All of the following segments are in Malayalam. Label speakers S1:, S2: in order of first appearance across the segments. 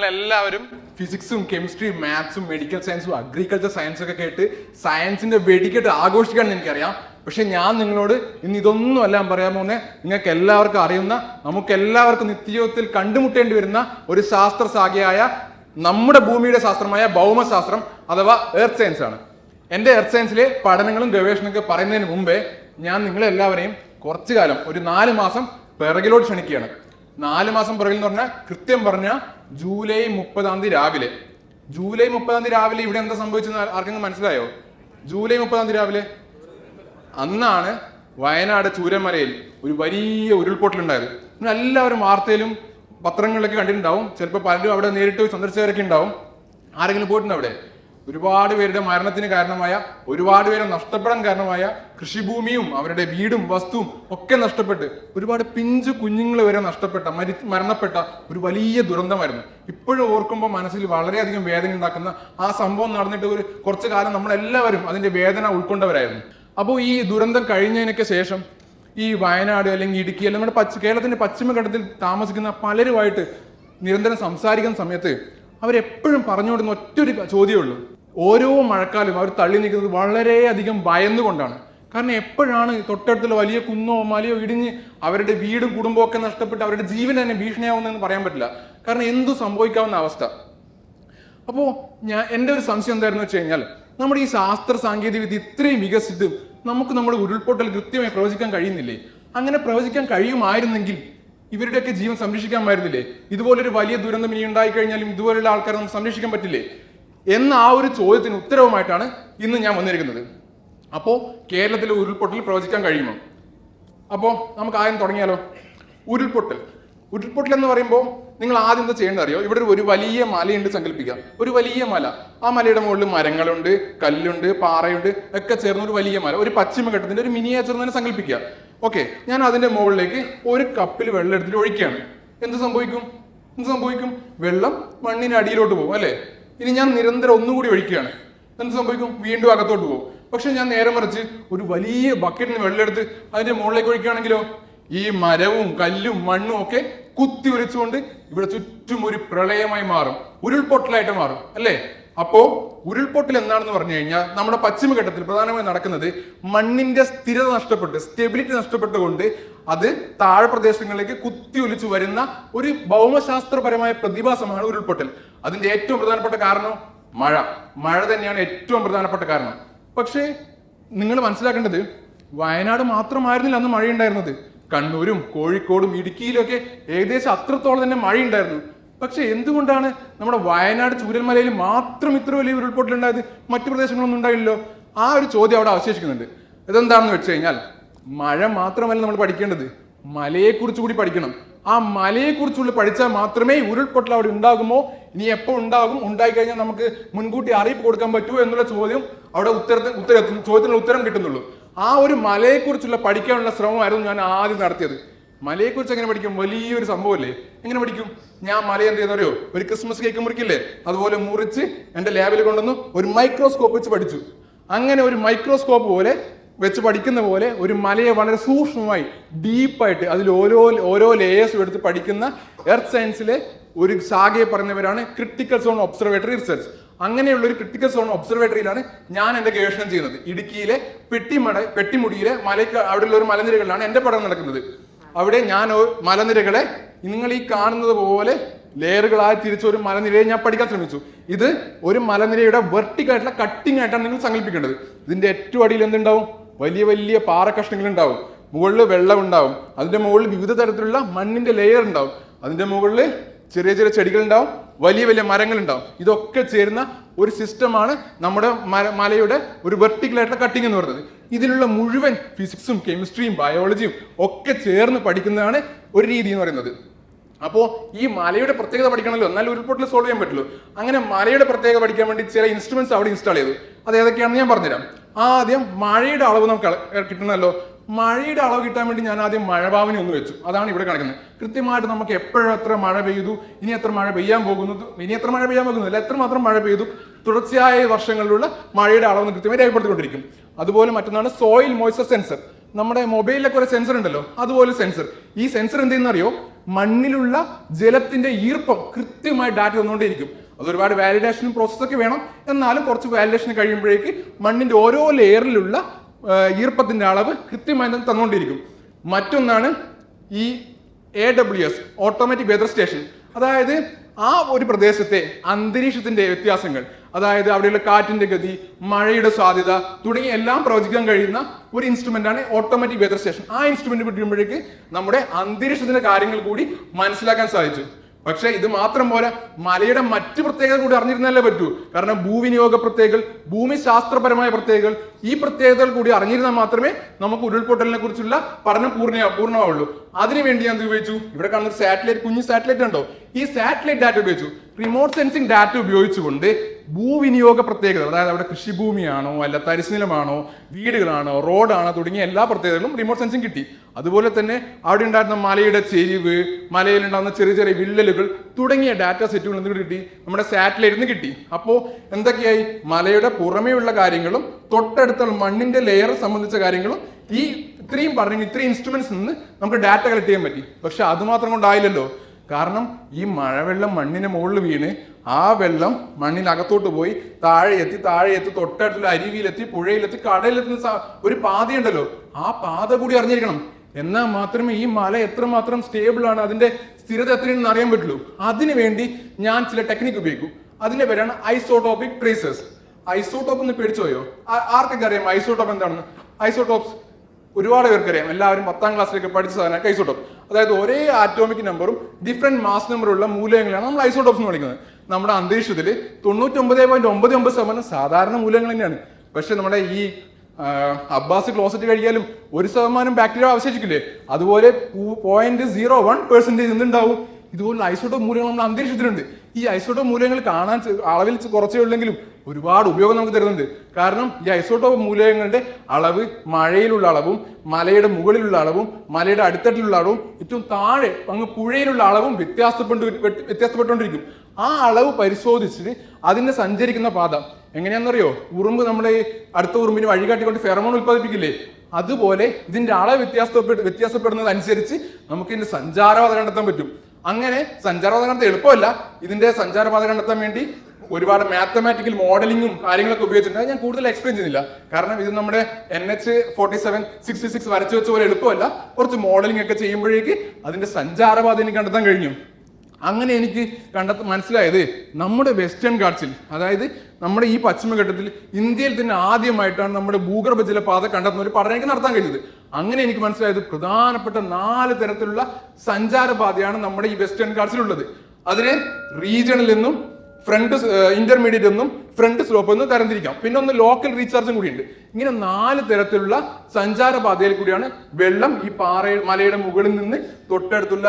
S1: നിങ്ങളെല്ലാവരും ഫിസിക്സും കെമിസ്ട്രിയും മാത്സും മെഡിക്കൽ സയൻസും അഗ്രികൾച്ചർ സയൻസും ഒക്കെ കേട്ട് സയൻസിന്റെ വെടിക്കെട്ട് ആഘോഷിക്കാൻ എനിക്കറിയാം. പക്ഷെ ഞാൻ നിങ്ങളോട് ഇന്ന് ഇതൊന്നും ഞാൻ പറയാൻ പോകുന്നത് നിങ്ങൾക്ക് എല്ലാവർക്കും അറിയുന്ന നമുക്ക് എല്ലാവർക്കും നിത്യജീവിതത്തിൽ കണ്ടുമുട്ടേണ്ടി വരുന്ന ഒരു ശാസ്ത്ര ശാഖയായ നമ്മുടെ ഭൂമിയുടെ ശാസ്ത്രമായ ഭൗമശാസ്ത്രം അഥവാ എർത്ത് സയൻസ് ആണ്. എന്റെ എർത്ത് സയൻസിലെ പഠനങ്ങളും ഗവേഷണമൊക്കെ പറയുന്നതിന് മുമ്പേ ഞാൻ നിങ്ങളെല്ലാവരെയും കുറച്ചു കാലം ഒരു നാല് മാസം പിറകിലോട്ട് ക്ഷണിക്കുകയാണ്. നാല് മാസം പുറകിൽ എന്ന് പറഞ്ഞാൽ കൃത്യം പറഞ്ഞാൽ ജൂലൈ മുപ്പതാം തീയതി രാവിലെ. ജൂലൈ മുപ്പതാം തീയതി രാവിലെ ഇവിടെ എന്താ സംഭവിച്ചെന്ന് ആർക്കെങ്കിലും മനസ്സിലായോ? ജൂലൈ മുപ്പതാം തീയതി രാവിലെ? അന്നാണ് വയനാട് ചൂരമലയിൽ ഒരു വലിയ ഉരുൾപൊട്ടലുണ്ടായത്. എല്ലാവരും വാർത്തയിലും പത്രങ്ങളിലൊക്കെ കണ്ടിട്ടുണ്ടാവും. ചിലപ്പോൾ പലരും അവിടെ നേരിട്ട് സന്ദർശകരൊക്കെ ഉണ്ടാവും. ആരെങ്കിലും പോയിട്ടുണ്ടോ അവിടെ? ഒരുപാട് പേരുടെ മരണത്തിന് കാരണമായ ഒരുപാട് പേരെ നഷ്ടപ്പെടാൻ കാരണമായ കൃഷിഭൂമിയും അവരുടെ വീടും വസ്തുവും ഒക്കെ നഷ്ടപ്പെട്ട് ഒരുപാട് പിഞ്ചു കുഞ്ഞുങ്ങൾ വരെ നഷ്ടപ്പെട്ട മരി മരണപ്പെട്ട ഒരു വലിയ ദുരന്തമായിരുന്നു. ഇപ്പോഴും ഓർക്കുമ്പോൾ മനസ്സിൽ വളരെയധികം വേദന ഉണ്ടാക്കുന്ന ആ സംഭവം നടന്നിട്ട് ഒരു കുറച്ചു കാലം നമ്മളെല്ലാവരും അതിന്റെ വേദന ഉൾക്കൊണ്ടവരായിരുന്നു. അപ്പോൾ ഈ ദുരന്തം കഴിഞ്ഞതിനൊക്കെ ശേഷം ഈ വയനാട് അല്ലെങ്കിൽ ഇടുക്കി അല്ലെങ്കിൽ നമ്മുടെ പച്ച കേരളത്തിന്റെ പശ്ചിമഘട്ടത്തിൽ താമസിക്കുന്ന പലരുമായിട്ട് നിരന്തരം സംസാരിക്കുന്ന സമയത്ത് അവരെപ്പോഴും പറഞ്ഞുകൊടുന്ന ഒറ്റൊരു ചോദ്യമേ ഉള്ളൂ. ഓരോ മഴക്കാലും അവർ തള്ളി നിൽക്കുന്നത് വളരെയധികം ഭയന്നുകൊണ്ടാണ്. കാരണം എപ്പോഴാണ് തൊട്ടടുത്തുള്ള വലിയ കുന്നോ മലയോ ഇടിഞ്ഞ് അവരുടെ വീടും കുടുംബവും ഒക്കെ നഷ്ടപ്പെട്ട് അവരുടെ ജീവൻ തന്നെ ഭീഷണിയാവുന്നതെന്ന് പറയാൻ പറ്റില്ല. കാരണം എന്തു സംഭവിക്കാവുന്ന അവസ്ഥ. അപ്പോൾ ഞാൻ എന്റെ ഒരു സംശയം എന്തായിരുന്നു വെച്ച് കഴിഞ്ഞാൽ നമ്മുടെ ഈ ശാസ്ത്ര സാങ്കേതിക വിദ്യ ഇത്രയും വികസിച്ച് നമുക്ക് നമ്മുടെ ഉരുൾപൊട്ടൽ കൃത്യമായി പ്രവചിക്കാൻ കഴിയുന്നില്ലേ? അങ്ങനെ പ്രവചിക്കാൻ കഴിയുമായിരുന്നെങ്കിൽ ഇവരുടെയൊക്കെ ജീവൻ സംരക്ഷിക്കാമായിരുന്നില്ലേ? ഇതുപോലൊരു വലിയ ദുരന്തം ഇനി ഉണ്ടായി കഴിഞ്ഞാലും ഇതുപോലുള്ള ആൾക്കാരെ നമുക്ക് സംരക്ഷിക്കാൻ പറ്റില്ലേ? എന്ന ആ ഒരു ചോദ്യത്തിന് ഉത്തരവുമായിട്ടാണ് ഇന്ന് ഞാൻ വന്നിരിക്കുന്നത്. അപ്പോൾ കേരളത്തിലെ ഉരുൾപൊട്ടൽ പ്രവചിക്കാൻ കഴിയുമോ? അപ്പോൾ നമുക്ക് ആദ്യം തുടങ്ങിയാലോ? ഉരുൾപൊട്ടൽ. ഉരുൾപൊട്ടൽ എന്ന് പറയുമ്പോൾ നിങ്ങൾ ആദ്യം എന്താ ചെയ്യേണ്ടത് അറിയോ? ഇവിടെ ഒരു വലിയ മലയുണ്ട് സങ്കല്പിക്കുക. ഒരു വലിയ മല. ആ മലയുടെ മുകളിൽ മരങ്ങളുണ്ട് കല്ലുണ്ട് പാറയുണ്ട് ഒക്കെ ചേർന്ന ഒരു വലിയ മല. ഒരു പശ്ചിമഘട്ടത്തിന്റെ ഒരു മിനിയേച്ചർ തന്നെ സങ്കല്പിക്കുക. ഓക്കെ ഞാൻ അതിന്റെ മുകളിലേക്ക് ഒരു കപ്പിൽ വെള്ളം എടുത്തിട്ട് ഒഴിക്കുകയാണ്. എന്ത് സംഭവിക്കും? എന്ത് സംഭവിക്കും? വെള്ളം മണ്ണിന് അടിയിലോട്ട് പോകും അല്ലേ? ഇനി ഞാൻ നിരന്തരം ഒന്നുകൂടി ഒഴിക്കുകയാണ്. എന്ത് സംഭവിക്കും? വീണ്ടും അകത്തോട്ട് പോകും. പക്ഷെ ഞാൻ നേരെ മറിച്ച് ഒരു വലിയ ബക്കറ്റിന് വെള്ളമെടുത്ത് അതിന്റെ മുകളിലേക്ക് ഒഴിക്കുകയാണെങ്കിലോ ഈ മരവും കല്ലും മണ്ണും ഒക്കെ കുത്തി ഒലിച്ചുകൊണ്ട് ഇവിടെ ചുറ്റും ഒരു പ്രളയമായി മാറും. ഉരുൾപൊട്ടലായിട്ട് മാറും. അല്ലേ? അപ്പോ ഉരുൾപൊട്ടൽ എന്താണെന്ന് പറഞ്ഞു കഴിഞ്ഞാൽ നമ്മുടെ പശ്ചിമഘട്ടത്തിൽ പ്രധാനമായും നടക്കുന്നത് മണ്ണിന്റെ സ്ഥിരത നഷ്ടപ്പെട്ട് സ്റ്റെബിലിറ്റി നഷ്ടപ്പെട്ടുകൊണ്ട് അത് താഴെ പ്രദേശങ്ങളിലേക്ക് കുത്തി ഒലിച്ചു വരുന്ന ഒരു ഭൗമശാസ്ത്രപരമായ പ്രതിഭാസമാണ് ഉരുൾപൊട്ടൽ. അതിന്റെ ഏറ്റവും പ്രധാനപ്പെട്ട കാരണം മഴ. മഴ തന്നെയാണ് ഏറ്റവും പ്രധാനപ്പെട്ട കാരണം. പക്ഷേ നിങ്ങൾ മനസ്സിലാക്കേണ്ടത് വയനാട് മാത്രമായിരുന്നില്ല അന്ന് മഴയുണ്ടായിരുന്നത്. കണ്ണൂരും കോഴിക്കോടും ഇടുക്കിയിലൊക്കെ ഏകദേശം അത്രത്തോളം തന്നെ മഴയുണ്ടായിരുന്നു. പക്ഷെ എന്തുകൊണ്ടാണ് നമ്മുടെ വയനാട് ചൂരൽമലയിൽ മാത്രം ഇത്ര വലിയ ഉരുൾപൊട്ടൽ ഉണ്ടായത് മറ്റു പ്രദേശങ്ങളൊന്നും ഉണ്ടായില്ലല്ലോ. ആ ഒരു ചോദ്യം അവിടെ അവശേഷിക്കുന്നുണ്ട്. ഇതെന്താണെന്ന് വെച്ച് കഴിഞ്ഞാൽ മഴ മാത്രമല്ല നമ്മൾ പഠിക്കേണ്ടത്. മലയെക്കുറിച്ച് കൂടി പഠിക്കണം. ആ മലയെക്കുറിച്ചുള്ള പഠിച്ചാൽ മാത്രമേ ഉരുൾപൊട്ടൽ അവിടെ ഉണ്ടാകുമോ? ഇനി എപ്പോൾ ഉണ്ടാകും? ഉണ്ടായി കഴിഞ്ഞാൽ നമുക്ക് മുൻകൂട്ടി അറിയിപ്പ് കൊടുക്കാൻ പറ്റുമോ എന്നുള്ള ചോദ്യം അവിടെ ഉത്തരത്തിന് ഉത്തര ചോദ്യത്തിനുള്ള ഉത്തരം കിട്ടുന്നുള്ളൂ. ആ ഒരു മലയെക്കുറിച്ചുള്ള പഠിക്കാനുള്ള ശ്രമമായിരുന്നു ഞാൻ ആദ്യം നടത്തിയത്. മലയെക്കുറിച്ച് എങ്ങനെ പഠിക്കും? വലിയൊരു സംഭവമല്ലേ? എങ്ങനെ പഠിക്കും? ഞാൻ മല എന്ത് ചെയ്യുന്നറിയോ? ഒരു ക്രിസ്മസ് കേക്ക് മുറിക്കില്ലേ? അതുപോലെ മുറിച്ച് എന്റെ ലാബിൽ കൊണ്ടുവന്ന് ഒരു മൈക്രോസ്കോപ്പ് വെച്ച് പഠിച്ചു. അങ്ങനെ ഒരു മൈക്രോസ്കോപ്പ് പോലെ വെച്ച് പഠിക്കുന്ന പോലെ ഒരു മലയെ വളരെ സൂക്ഷ്മമായി ഡീപ്പായിട്ട് അതിൽ ഓരോ ഓരോ ലേയേഴ്സും എടുത്ത് പഠിക്കുന്ന എർത്ത് സയൻസിലെ ഒരു ശാഖയെ പറഞ്ഞവരാണ് ക്രിട്ടിക്കൽ സോൺ ഒബ്സർവേറ്ററി റിസർച്ച് അങ്ങനെയുള്ള ഒരു ക്രിട്ടിക്കൽ സോൺ ഒബ്സർവേറ്ററിയിലാണ് ഞാൻ എന്റെ ഗവേഷണം ചെയ്യുന്നത്. ഇടുക്കിയിലെ പെട്ടിമട പെട്ടിമുടിയിലെ മലയ്ക്ക് അവിടെയുള്ള ഒരു മലനിരകളിലാണ് എന്റെ പഠനം നടക്കുന്നത്. അവിടെ ഞാൻ മലനിരകളെ നിങ്ങൾ ഈ കാണുന്നത് പോലെ ലെയറുകളായി തിരിച്ച ഒരു മലനിരയെ ഞാൻ പഠിക്കാൻ ശ്രമിച്ചു. ഇത് ഒരു മലനിരയുടെ വെർട്ടിക്കായിട്ടുള്ള കട്ടിങ് ആയിട്ടാണ് നിങ്ങൾ സങ്കല്പിക്കേണ്ടത്. ഇതിന്റെ ഏറ്റവും അടിയിൽ എന്തുണ്ടാവും? വലിയ വലിയ പാറ കഷ്ണങ്ങൾ ഉണ്ടാവും. മുകളിൽ വെള്ളം ഉണ്ടാവും. അതിന്റെ മുകളിൽ വിവിധ തരത്തിലുള്ള മണ്ണിന്റെ ലെയർ ഉണ്ടാവും. അതിന്റെ മുകളിൽ ചെറിയ ചെറിയ ചെടികൾ ഉണ്ടാവും വലിയ വലിയ മരങ്ങൾ ഉണ്ടാവും ഇതൊക്കെ ചേരുന്ന ഒരു സിസ്റ്റമാണ് നമ്മുടെ മല മലയുടെ ഒരു വെർട്ടിക്കൽ ആയിട്ടുള്ള കട്ടിംഗ് എന്ന് പറയുന്നത്. ഇതിലുള്ള മുഴുവൻ ഫിസിക്സും കെമിസ്ട്രിയും ബയോളജിയും ഒക്കെ ചേർന്ന് പഠിക്കുന്നതാണ് ഒരു രീതി എന്ന് പറയുന്നത്. അപ്പോൾ ഈ മലയുടെ പ്രത്യേകത പഠിക്കണമല്ലോ ഒരു ഉരുൾപൊട്ടൽ സോൾവ് ചെയ്യാൻ പറ്റുള്ളൂ. അങ്ങനെ മലയുടെ പ്രത്യേകത പഠിക്കാൻ വേണ്ടി ചില ഇൻസ്ട്രുമെന്റ്സ് അവിടെ ഇൻസ്റ്റാൾ ചെയ്തു. അത് ഏതൊക്കെയാണെന്ന് ഞാൻ പറഞ്ഞുതരാം. ആദ്യം മഴയുടെ അളവ് നമുക്ക് കിട്ടണമല്ലോ. മഴയുടെ അളവ് കിട്ടാൻ വേണ്ടി ഞാൻ ആദ്യം മഴഭാവനി ഒന്ന് വെച്ചു. അതാണ് ഇവിടെ കാണിക്കുന്നത് കൃത്യമായിട്ട് നമുക്ക് എപ്പോഴെത്ര മഴ പെയ്തു ഇനി എത്ര മഴ പെയ്യാൻ പോകുന്നത് ഇനി എത്ര മഴ പെയ്യാൻ പോകുന്നില്ല എത്രമാത്രം മഴ പെയ്തു തുടർച്ചയായ വർഷങ്ങളിലുള്ള മഴയുടെ അളവ് കൃത്യമായി രേഖപ്പെടുത്തിക്കൊണ്ടിരിക്കും. അതുപോലെ മറ്റൊന്നാണ് സോയിൽ മോയ്സ്ചർ സെൻസർ നമ്മുടെ മൊബൈലിലൊക്കെ ഒരു സെൻസർ ഉണ്ടല്ലോ അതുപോലെ സെൻസർ ഈ സെൻസർ എന്ത് ചെയ്യുന്ന അറിയോ മണ്ണിലുള്ള ജലത്തിന്റെ ഈർപ്പം കൃത്യമായി ഡാറ്റ തന്നുകൊണ്ടേയിരിക്കും. അത് ഒരുപാട് വാലിഡേഷനും പ്രോസസ്സൊക്കെ വേണം. എന്നാലും കുറച്ച് വാലിഡേഷൻ കഴിയുമ്പോഴേക്ക് മണ്ണിന്റെ ഓരോ ലെയറിലുള്ള ഈർപ്പത്തിന്റെ അളവ് കൃത്യമായി തന്നെ തന്നുകൊണ്ടിരിക്കും. മറ്റൊന്നാണ് ഈ A W S automatic weather station അതായത് ആ ഒരു പ്രദേശത്തെ അന്തരീക്ഷത്തിന്റെ വ്യത്യാസങ്ങൾ. അതായത് അവിടെയുള്ള കാറ്റിന്റെ ഗതി മഴയുടെ സാധ്യത തുടങ്ങിയ എല്ലാം പ്രവചിക്കാൻ കഴിയുന്ന ഒരു ഇൻസ്ട്രുമെന്റ് ആണ് ഓട്ടോമാറ്റിക് വെതർ സ്റ്റേഷൻ ആ ഇൻസ്ട്രുമെന്റ് കിട്ടുമ്പോഴേക്ക് നമ്മുടെ അന്തരീക്ഷത്തിന്റെ കാര്യങ്ങൾ കൂടി മനസ്സിലാക്കാൻ സാധിച്ചു. പക്ഷേ ഇത് മാത്രം പോലെ മലയുടെ മറ്റ് പ്രത്യേകത കൂടി അറിഞ്ഞിരുന്നാലേ പറ്റൂ. കാരണം ഭൂവിനിയോഗ പ്രത്യേകതകൾ ഭൂമിശാസ്ത്രപരമായ പ്രത്യേകതകൾ ഈ പ്രത്യേകതകൾ കൂടി അറിഞ്ഞിരുന്നാൽ മാത്രമേ നമുക്ക് ഉരുൾപൊട്ടലിനെ കുറിച്ചുള്ള പഠനം പൂർണ പൂർണമാവുള്ളൂ. അതിനുവേണ്ടി ഞാൻ ഉപയോഗിച്ചു. ഇവിടെ കാണുന്ന സാറ്റലൈറ്റ് കുഞ്ഞു സാറ്റലൈറ്റ് ഉണ്ടോ ഈ സാറ്റലൈറ്റ് ഡാറ്റ ഉപയോഗിച്ചു. റിമോട്ട് സെൻസിങ് ഡാറ്റ ഉപയോഗിച്ചുകൊണ്ട് ഭൂവിനിയോഗ പ്രത്യേകതകൾ അതായത് അവിടെ കൃഷിഭൂമിയാണോ അല്ല തരിശുനിലമാണോ വീടുകളാണോ റോഡാണോ തുടങ്ങിയ എല്ലാ പ്രത്യേകതകളും റിമോട്ട് സെൻസിങ് കിട്ടി. അതുപോലെ തന്നെ അവിടെ ഉണ്ടായിരുന്ന മലയുടെ ചെരിവ് മലയിൽ ഉണ്ടാകുന്ന ചെറിയ ചെറിയ വിള്ളലുകൾ തുടങ്ങിയ ഡാറ്റ സെറ്റുകൾ എന്ത് കിട്ടി? നമ്മുടെ സാറ്റലൈറ്റിൽ നിന്ന് കിട്ടി. അപ്പോൾ എന്തൊക്കെയായി? മലയുടെ പുറമേയുള്ള കാര്യങ്ങളും തൊട്ടടുത്ത മണ്ണിന്റെ ലെയർ സംബന്ധിച്ച കാര്യങ്ങളും ഈ ഇത്രയും പറഞ്ഞു ഇത്രയും ഇൻസ്ട്രുമെന്റ്സ് നിന്ന് നമുക്ക് ഡാറ്റ കളക്ട് ചെയ്യാൻ പറ്റി. പക്ഷെ അത് മാത്രം കൊണ്ടായില്ലല്ലോ. കാരണം ഈ മഴവെള്ളം മണ്ണിന് മുകളിൽ വീണ് ആ വെള്ളം മണ്ണിനകത്തോട്ട് പോയി താഴെ എത്തി താഴെ എത്തി തൊട്ടടുത്തുള്ള അരുവിയിലെത്തി പുഴയിലെത്തി കടയിലെത്തുന്ന ഒരു പാതയുണ്ടല്ലോ. ആ പാത കൂടി അറിഞ്ഞിരിക്കണം. എന്നാൽ മാത്രമേ ഈ മല എത്രമാത്രം സ്റ്റേബിൾ ആണ് അതിന്റെ സ്ഥിരത എത്രയാണെന്ന് അറിയാൻ പറ്റുള്ളൂ. അതിനു വേണ്ടി ഞാൻ ചില ടെക്നിക്ക് ഉപയോഗിക്കും. അതിന്റെ പേരാണ് ഐസോട്ടോപിക് ട്രേസസ് ഐസോട്ടോപ്പ് എന്ന് പേടിച്ചോയോ ആർക്കൊക്കെ അറിയാം ഐസോട്ടോപ്പ് എന്താണെന്ന്? ഐസോട്ടോപ്സ് ഒരുപാട് പേർക്കറിയാം. എല്ലാവരും പത്താം ക്ലാസ്സിലൊക്കെ പഠിച്ച സാധനം ഐസോട്ടോപ്പ് അതായത് ഒരേ ആറ്റോമിക് നമ്പറും ഡിഫറെന്റ് മാസ് നമ്പറുള്ള മൂലകങ്ങളാണ് നമ്മൾ ഐസോട്ടോപ്സ് എന്ന് വിളിക്കുന്നത്. നമ്മുടെ അന്തരീക്ഷത്തിൽ തൊണ്ണൂറ്റൊമ്പത് പോയിന്റ് ഒമ്പത് ഒമ്പത് ശതമാനം സാധാരണ മൂലകങ്ങൾ തന്നെയാണ്. പക്ഷെ നമ്മുടെ ഈ അബ്ബാസ് ക്ലോസറ്റ് കഴിയാലും ഒരു ശതമാനം ബാക്ടീരിയ അവശേഷിക്കില്ലേ? അതുപോലെ പോയിന്റ് സീറോ വൺ പെർസെന്റേജ് എന്തുണ്ടാവും ഇതുപോലുള്ള ഐസോട്ടോപ്പ് മൂലകങ്ങൾ നമ്മുടെ അന്തരീക്ഷത്തിലുണ്ട്. ഈ ഐസോട്ടോപ്പ് മൂലകങ്ങൾ കാണാൻ അളവിൽ കുറച്ചേ ഉള്ളെങ്കിലും ഒരുപാട് ഉപയോഗം നമുക്ക് തരുന്നുണ്ട്. കാരണം ഈ ഐസോട്ടോപ്പ് മൂലകങ്ങളുടെ അളവ് മഴയിലുള്ള അളവും മലയുടെ മുകളിലുള്ള അളവും മലയുടെ അടിത്തട്ടിലുള്ള അളവും ഏറ്റവും താഴെ അങ്ങ് പുഴയിലുള്ള അളവും വ്യത്യാസപ്പെട്ടു വ്യത്യാസപ്പെട്ടുകൊണ്ടിരിക്കും. ആ അളവ് പരിശോധിച്ചിട്ട് അതിന്റെ സഞ്ചരിക്കുന്ന പാത എങ്ങനെയാണെന്നറിയോ? ഉറുമ്പ് നമ്മുടെ അടുത്ത ഉറുമ്പിന് വഴികാട്ടിക്കൊണ്ട് ഫെറമോൺ ഉൽപ്പാദിപ്പിക്കില്ലേ? അതുപോലെ ഇതിന്റെ അളവ് വ്യത്യാസപ്പെട്ട് വ്യത്യാസപ്പെടുന്നത് അനുസരിച്ച് നമുക്ക് ഇതിന്റെ സഞ്ചാരപാത കണ്ടെത്താൻ പറ്റും. അങ്ങനെ സഞ്ചാരപാത കണ്ടെത്താൻ എളുപ്പമല്ല. ഇതിന്റെ സഞ്ചാരപാത കണ്ടെത്താൻ വേണ്ടി ഒരുപാട് മാത്തമാറ്റിക്കൽ മോഡലിങ്ങും കാര്യങ്ങളൊക്കെ ഉപയോഗിച്ചിട്ടുണ്ട്. ഞാൻ കൂടുതൽ എക്സ്പ്ലെയിൻ ചെയ്യുന്നില്ല. കാരണം ഇത് നമ്മുടെ N H forty seven sixty six വരച്ചു വെച്ച പോലെ എളുപ്പമല്ല. കുറച്ച് മോഡലിംഗ് ഒക്കെ ചെയ്യുമ്പോഴേക്ക് അതിന്റെ സഞ്ചാരപാത എനിക്ക് കണ്ടെത്താൻ കഴിഞ്ഞു. അങ്ങനെ എനിക്ക് കണ്ടെത്ത മനസ്സിലായത് നമ്മുടെ വെസ്റ്റേൺ ഗാർഡ്സിൽ അതായത് നമ്മുടെ ഈ പശ്ചിമഘട്ടത്തിൽ ഇന്ത്യയിൽ തന്നെ ആദ്യമായിട്ടാണ് നമ്മുടെ ഭൂഗർഭ ജലപാത കണ്ടെത്തുന്ന ഒരു പഠനം എനിക്ക് നടത്താൻ കഴിഞ്ഞത്. അങ്ങനെ എനിക്ക് മനസ്സിലായത് പ്രധാനപ്പെട്ട നാല് തരത്തിലുള്ള സഞ്ചാരപാതയാണ് നമ്മുടെ ഈ വെസ്റ്റേൺ ഗാർഡ്സിലുള്ളത് അതിനെ റീജിയണിൽ നിന്നും ഫ്രണ്ട് ഇന്റർമീഡിയറ്റ് എന്നും ഫ്രണ്ട് സ്ലോപ്പ് എന്നും തരംതിരിക്കാം. പിന്നെ ഒന്ന് ലോക്കൽ റീചാർജും കൂടിയുണ്ട്. ഇങ്ങനെ നാല് തരത്തിലുള്ള സഞ്ചാരപാതയിൽ കൂടിയാണ് വെള്ളം ഈ പാറ മലയുടെ മുകളിൽ നിന്ന് തൊട്ടടുത്തുള്ള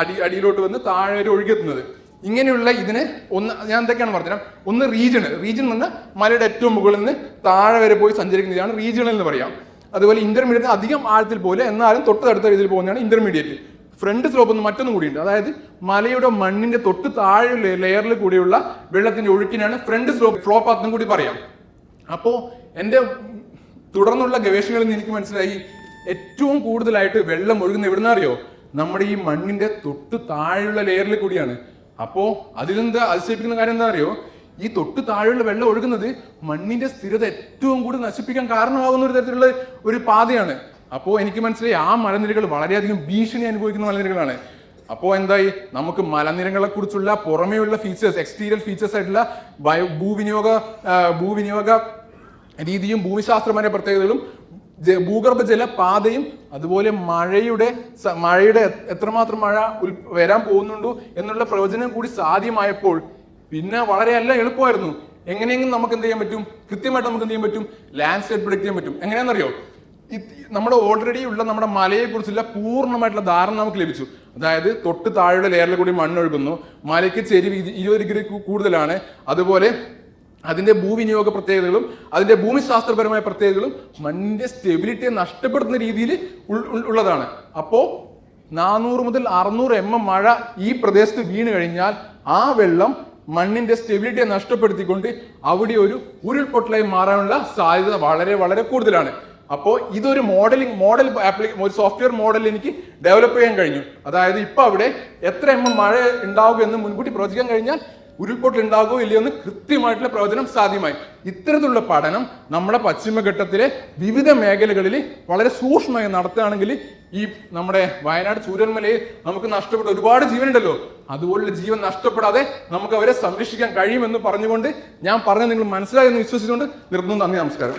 S1: അടി അടിയിലോട്ട് വന്ന് താഴെ വരെ ഒഴുകിയെത്തുന്നത്. ഇങ്ങനെയുള്ള ഇതിനെ ഒന്ന് ഞാൻ എന്തൊക്കെയാണ് പറഞ്ഞത്? ഒന്ന് റീജിയൺ റീജിയൻ എന്ന് പറഞ്ഞാൽ മലയുടെ ഏറ്റവും മുകളിൽ നിന്ന് താഴെ വരെ പോയി സഞ്ചരിക്കുന്നതാണ് റീജിയണൽ എന്ന് പറയാം. അതുപോലെ ഇന്റർമീഡിയറ്റ് അധികം ആഴത്തിൽ പോലെ എന്നാലും തൊട്ടടുത്ത രീതിയിൽ പോകുന്നതാണ് ഇന്റർമീഡിയറ്റ് ഫ്രണ്ട് സ്ലോപ്പ് എന്ന് മറ്റൊന്നും കൂടിയുണ്ട് അതായത് മലയുടെ മണ്ണിന്റെ തൊട്ട് താഴെ ലെയറിൽ കൂടിയുള്ള വെള്ളത്തിന്റെ ഒഴുക്കിനാണ് ഫ്രണ്ട് സ്ലോപ്പ് ഫ്ലോ പാത്ത് കൂടി പറയാം. അപ്പോ എന്റെ തുടർന്നുള്ള ഗവേഷണങ്ങളിൽ നിന്ന് എനിക്ക് മനസ്സിലായി ഏറ്റവും കൂടുതലായിട്ട് വെള്ളം ഒഴുകുന്ന എവിടുന്ന അറിയോ? നമ്മുടെ ഈ മണ്ണിന്റെ തൊട്ട് താഴെയുള്ള ലെയറിൽ കൂടിയാണ്. അപ്പോ അതിലെന്താ അതിശയിപ്പിക്കുന്ന കാര്യം എന്താ അറിയോ? ഈ തൊട്ട് താഴെയുള്ള വെള്ളം ഒഴുകുന്നത് മണ്ണിന്റെ സ്ഥിരത ഏറ്റവും കൂടുതൽ നശിപ്പിക്കാൻ കാരണമാകുന്ന ഒരു തരത്തിലുള്ള ഒരു പാതയാണ്. അപ്പോൾ എനിക്ക് മനസ്സിലായി ആ മലനിരകൾ വളരെയധികം ഭീഷണി അനുഭവിക്കുന്ന മലനിരകളാണ്. അപ്പോൾ എന്തായി? നമുക്ക് മലനിരകളെ കുറിച്ചുള്ള പുറമേയുള്ള ഫീച്ചേഴ്സ് എക്സ്റ്റീരിയൽ ഫീച്ചേഴ്സ് ആയിട്ടുള്ള ബയോ ഭൂവിനിയോഗ ഭൂവിനിയോഗ രീതിയും ഭൂമിശാസ്ത്രപരമായ പ്രത്യേകതകളും ഭൂഗർഭജല ഭൂഗർഭ ജല പാതയും അതുപോലെ മഴയുടെ മഴയുടെ എത്രമാത്രം മഴ വരാൻ പോകുന്നുണ്ടോ എന്നുള്ള പ്രവചനം കൂടി സാധ്യമായപ്പോൾ പിന്നെ വളരെയല്ല എളുപ്പമായിരുന്നു. എങ്ങനെയെങ്കിലും നമുക്ക് എന്ത് ചെയ്യാൻ പറ്റും? കൃത്യമായിട്ട് നമുക്ക് എന്ത് ചെയ്യാൻ പറ്റും? ലാൻഡ്സ്കേപ്പ് സ്കേപ്പ് പ്രൊഡിക്ട് ചെയ്യാൻ പറ്റും. എങ്ങനെയാണെന്നറിയോ? നമ്മുടെ ഓൾറെഡി ഉള്ള നമ്മുടെ മലയെ കുറിച്ചുള്ള പൂർണമായിട്ടുള്ള ധാരണ നമുക്ക് ലഭിച്ചു. അതായത് തൊട്ട് താഴെയുള്ള ലെയറിൽ കൂടി മണ്ണൊഴുകുന്നു. മലയ്ക്ക് ചെരിവ് ഇരുപത് ഡിഗ്രി കൂടുതലാണ്. അതുപോലെ അതിന്റെ ഭൂവിനിയോഗ പ്രത്യേകതകളും അതിന്റെ ഭൂമിശാസ്ത്രപരമായ പ്രത്യേകതകളും മണ്ണിന്റെ സ്റ്റെബിലിറ്റിയെ നഷ്ടപ്പെടുത്തുന്ന രീതിയിൽ ഉള്ളതാണ്. അപ്പോ നാനൂറ് മുതൽ അറുന്നൂറ് എം എം മഴ ഈ പ്രദേശത്ത് വീണ് കഴിഞ്ഞാൽ ആ വെള്ളം മണ്ണിന്റെ സ്റ്റെബിലിറ്റിയെ നഷ്ടപ്പെടുത്തിക്കൊണ്ട് അവിടെ ഒരു ഉരുൾപൊട്ടലായി മാറാനുള്ള സാധ്യത വളരെ വളരെ കൂടുതലാണ്. അപ്പോൾ ഇതൊരു മോഡലിംഗ് മോഡൽ ഒരു സോഫ്റ്റ്വെയർ മോഡൽ എനിക്ക് ഡെവലപ്പ് ചെയ്യാൻ കഴിഞ്ഞു. അതായത് ഇപ്പോൾ അവിടെ എത്ര എം എം മഴ ഉണ്ടാവുമെന്ന് മുൻകൂട്ടി പ്രവചിക്കാൻ കഴിഞ്ഞാൽ ഉരുൾപൊട്ടൽ ഉണ്ടാകുമോ ഇല്ലയോ എന്ന് കൃത്യമായിട്ടുള്ള പ്രവചനം സാധ്യമായി. ഇത്തരത്തിലുള്ള പഠനം നമ്മുടെ പശ്ചിമഘട്ടത്തിലെ വിവിധ മേഖലകളിൽ വളരെ സൂക്ഷ്മമായി നടത്തുകയാണെങ്കിൽ ഈ നമ്മുടെ വയനാട് ചൂരന്മലയിൽ നമുക്ക് നഷ്ടപ്പെട്ട ഒരുപാട് ജീവനുണ്ടല്ലോ. അതുപോലുള്ള ജീവൻ നഷ്ടപ്പെടാതെ നമുക്ക് അവരെ സംരക്ഷിക്കാൻ കഴിയുമെന്ന് പറഞ്ഞുകൊണ്ട് ഞാൻ പറഞ്ഞ നിങ്ങൾ മനസ്സിലായെന്ന് വിശ്വസിച്ചുകൊണ്ട് നിർത്തുന്നു. നന്ദി നമസ്കാരം.